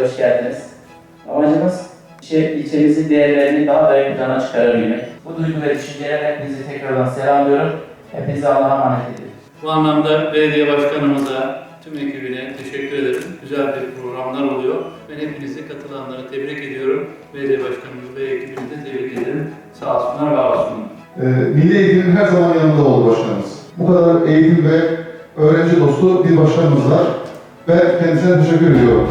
Hoş geldiniz. Amacımız şey, ilçe, ilçemizin değerlerini daha da ön plana çıkarabilmek. Bu duygu ve düşüncelerle hepinizi tekrardan selamlıyorum. Hepinize Allah'a emanet ediyorum. Bu anlamda belediye başkanımıza, tüm ekibine teşekkür ederim. Güzel bir programlar oluyor. Ben hepinizi katılanları tebrik ediyorum. Belediye başkanımızı ve ekibini de tebrik ederim. Sağ olsunlar, var olsunlar. Ee, Milli Eğitim'in her zaman yanında oldu başkanımız. Bu kadar eğitim ve öğrenci dostu bir başkanımız var ve kendisine teşekkür ediyorum.